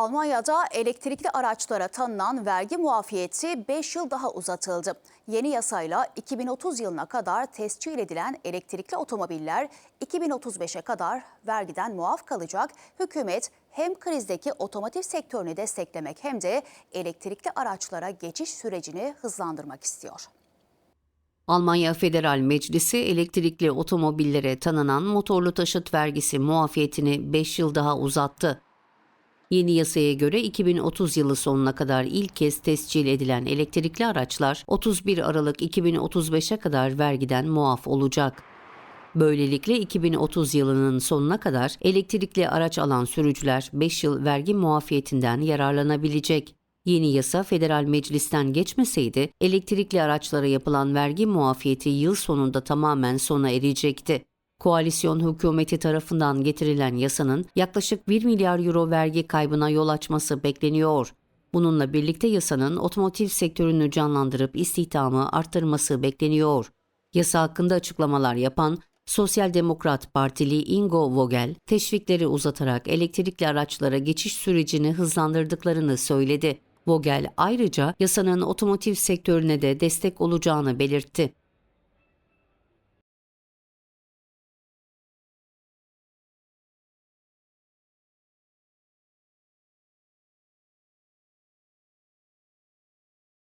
Almanya'da elektrikli araçlara tanınan vergi muafiyeti 5 yıl daha uzatıldı. Yeni yasayla 2030 yılına kadar tescil edilen elektrikli otomobiller 2035'e kadar vergiden muaf kalacak. Hükümet hem krizdeki otomotiv sektörünü desteklemek hem de elektrikli araçlara geçiş sürecini hızlandırmak istiyor. Almanya Federal Meclisi elektrikli otomobillere tanınan motorlu taşıt vergisi muafiyetini 5 yıl daha uzattı. Yeni yasaya göre 2030 yılı sonuna kadar ilk kez tescil edilen elektrikli araçlar 31 Aralık 2035'e kadar vergiden muaf olacak. Böylelikle 2030 yılının sonuna kadar elektrikli araç alan sürücüler 5 yıl vergi muafiyetinden yararlanabilecek. Yeni yasa federal meclisten geçmeseydi elektrikli araçlara yapılan vergi muafiyeti yıl sonunda tamamen sona erecekti. Koalisyon hükümeti tarafından getirilen yasanın yaklaşık 1 milyar euro vergi kaybına yol açması bekleniyor. Bununla birlikte yasanın otomotiv sektörünü canlandırıp istihdamı arttırması bekleniyor. Yasa hakkında açıklamalar yapan Sosyal Demokrat Partili Ingo Vogel, teşvikleri uzatarak elektrikli araçlara geçiş sürecini hızlandırdıklarını söyledi. Vogel ayrıca yasanın otomotiv sektörüne de destek olacağını belirtti.